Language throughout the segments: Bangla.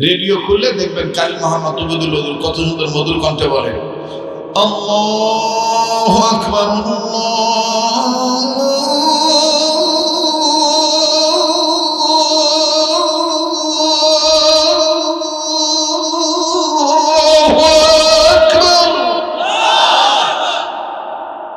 রেডিও খুললে দেখবেন কালী মোহাম্মদ কত সুন্দর মধুর কণ্ঠে বলে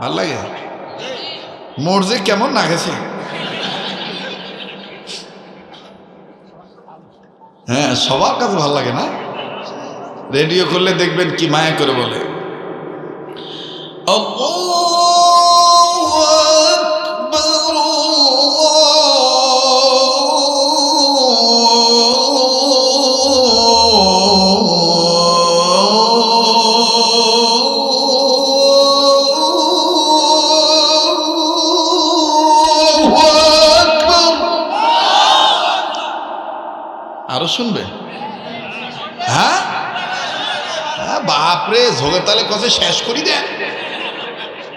ভালো লাগে মোর যে কেমন না গেছে হ্যাঁ সবার কাছে ভালো লাগে না? রেডিও করলে দেখবেন কি মায়া করে বলে। আল্লাহু! শুনবে? হ্যাঁ? হ্যাঁ, বাপরে ঝোগের তালে কষে শেষ করি দেন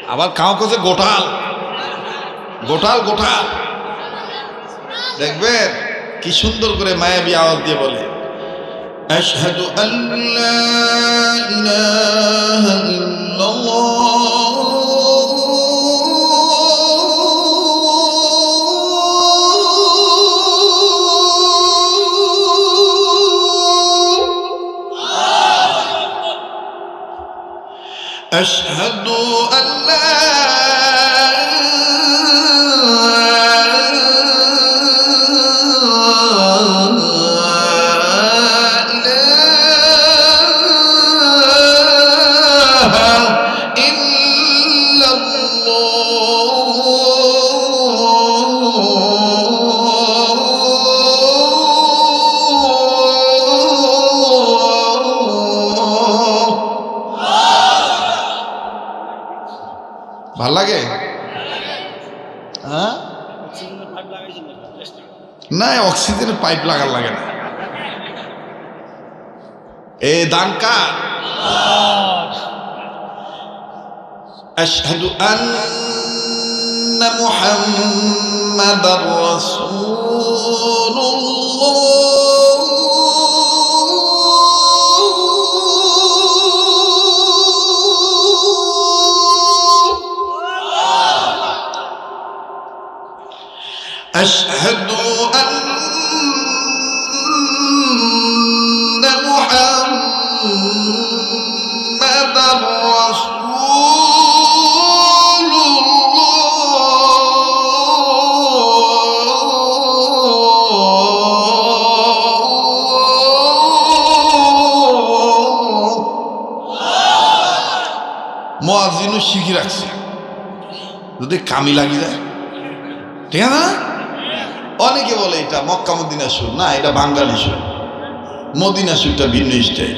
আবার কাউ কষে গোটাল। গোটাল গোটাল। দেখবেন কি সুন্দর করে মায়াবী আওয়াজ দিয়ে বলে ইলাহা ইল্লাল্লাহ। أشهد أن لا না অক্সিজেনের পাইপ লাগার লাগে না এ দান কার أشهد أن محمد رسول أشهد أن محمد رسول الله মোয়াজিনও শিখি রাখছে যদি কামি লাগি যায় ঠিক আছে না অনেকে বলে এটা মক্কা মদিনা সুর। না, এটা বাঙালি সুর। মদিনা সুরটা ভিন্ন স্টাইল।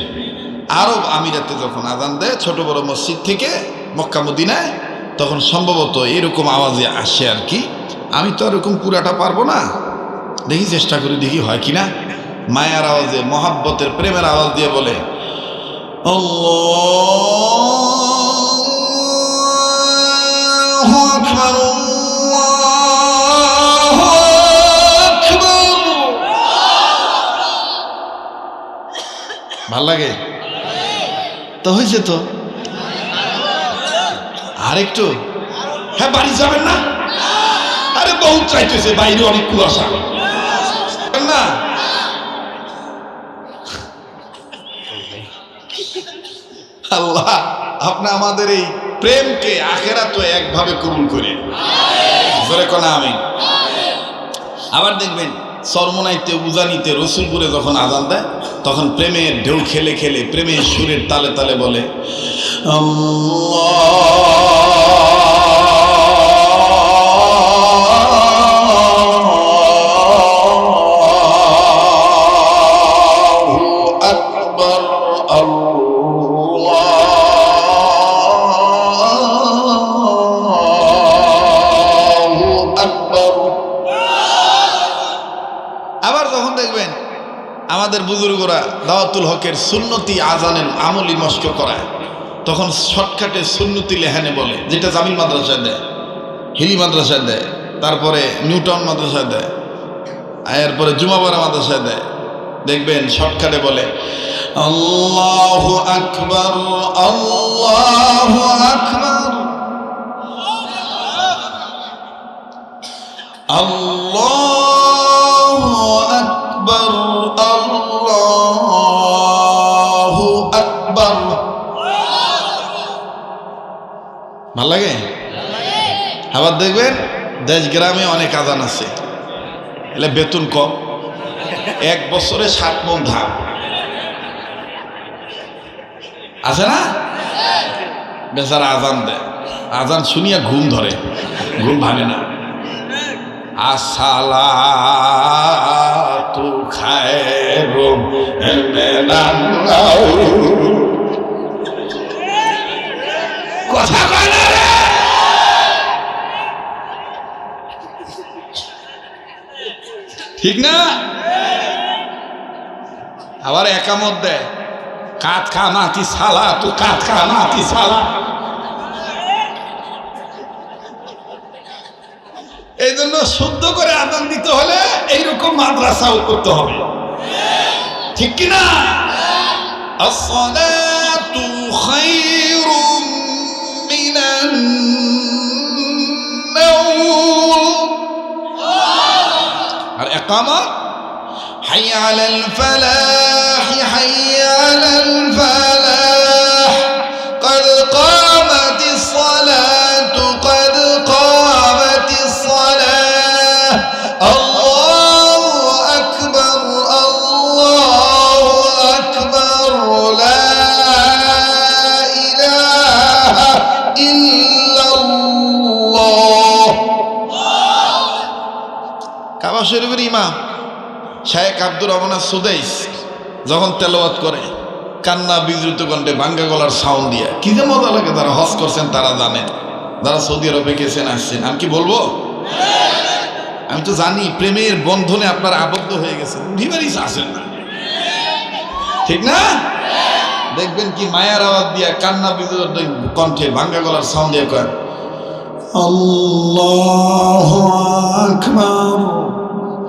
আরব আমিরাতে যখন আজান দেয়, ছোট বড় মসজিদ থেকে মক্কা মদিনায়, তখন সম্ভবত এরকম আওয়াজে আসে আর কি। আমি তো এরকম পুরাটা পারব না। দেখি চেষ্টা করি, দেখি হয় কি না। মায়ার আওয়াজে, মহাব্বতের প্রেমের আওয়াজ দিয়ে বলে, আল্লাহু! ভালো লাগে? তো হয়েছে তো? আরেকটু? হ্যাঁ বাড়ি যাবেন না? আরে বহুত চাইতেছে, বাইরে অনেক কুয়াশা। না? আল্লাহ, আপনি আমাদের এই প্রেমকে আখেরা তো একভাবে কবুল করে জোরে কোনা আমি আবার দেখবেন, সরমনাইতে, উজানিতে, রসুলপুরে যখন আজান দেয় তখন প্রেমের ঢেউ খেলে খেলে প্রেমের সুরের তালে তালে বলে আল্লাহু আমাদের বুজুর্গরা দাওয়াতুল হকের সুন্নতি আজানের আমলি মস্ক করায়। তখন শর্টকাটে সুন্নতি লেহানে বলে, যেটা জামিল মাদ্রাসায় দেয়, হিলি মাদ্রাসায় দেয়, তারপরে নিউটাউন মাদ্রাসায় দেয়, এরপরে জুমাবারা মাদ্রাসায় দেয়। দেখবেন শর্টকাটে বলে, আল্লাহ আকবর আল্লাহ আকবর। আল্লাহ আকবর। ভালো লাগে? আবার দেখবেন দেশ গ্রামে অনেক আজান আছে। এলে বেতন কম। এক বছরে ষাট মন ধান। আছে না? বেচারা আজান দেয়। আজান শুনিয়া ঘুম ধরে। ঘুম ভাঙে না। আসালা ঠিক না? আবার একামত দেয়। কাত খা মাতি সালা, তু কাত খা মাতি সালা। এই জন্য শুদ্ধ করে আদান দিতে হলে এইরকম মাদ্রাসাও করতে হবে। ঠিক কিনা الصلاة خير من النوم আর একামত حي على الفلاح حي على الفلاح শরীফের ইমাম শায়েক আব্দুর রহমান সুদাইস যখন তেলাওয়াত করে, কান্না, বিদ্রুত কণ্ঠে বাঙ্গা গলার সাউন্ড দিয়ে, কি যে মজা লাগে যারা হজ করছেন তারা জানেন যারা সৌদি আরবে গেছেন, আসছেন। আমি কি বলব? আমি তো জানি, প্রেমের বন্ধনে আপনার আবদ্ধ হয়ে গেছেন। ভিবারিস আসেন না। ঠিক না? দেখবেন কি মায়ার আওয়াজ দিয়া কান্না, বিদ্রুত কণ্ঠে ভাঙ্গা গলার সাউন্ড দিয়ে কয়, আল্লাহ আকবার।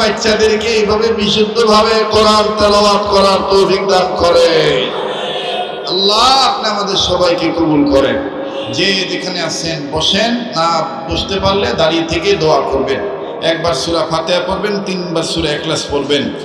বাচ্চাদেরকে এইভাবে বিশুদ্ধভাবে করার তেলাবাদ করার তৌফিক দান করে। আল্লাহ, আপনি আমাদের সবাইকে কবুল করেন। যে যেখানে আছেন, বসেন, না বসতে পারলে দাঁড়িয়ে থেকে দোয়া করবেন। একবার সুরা ফাতেহা পড়বেন, তিনবার সুরা একলাস পড়বেন।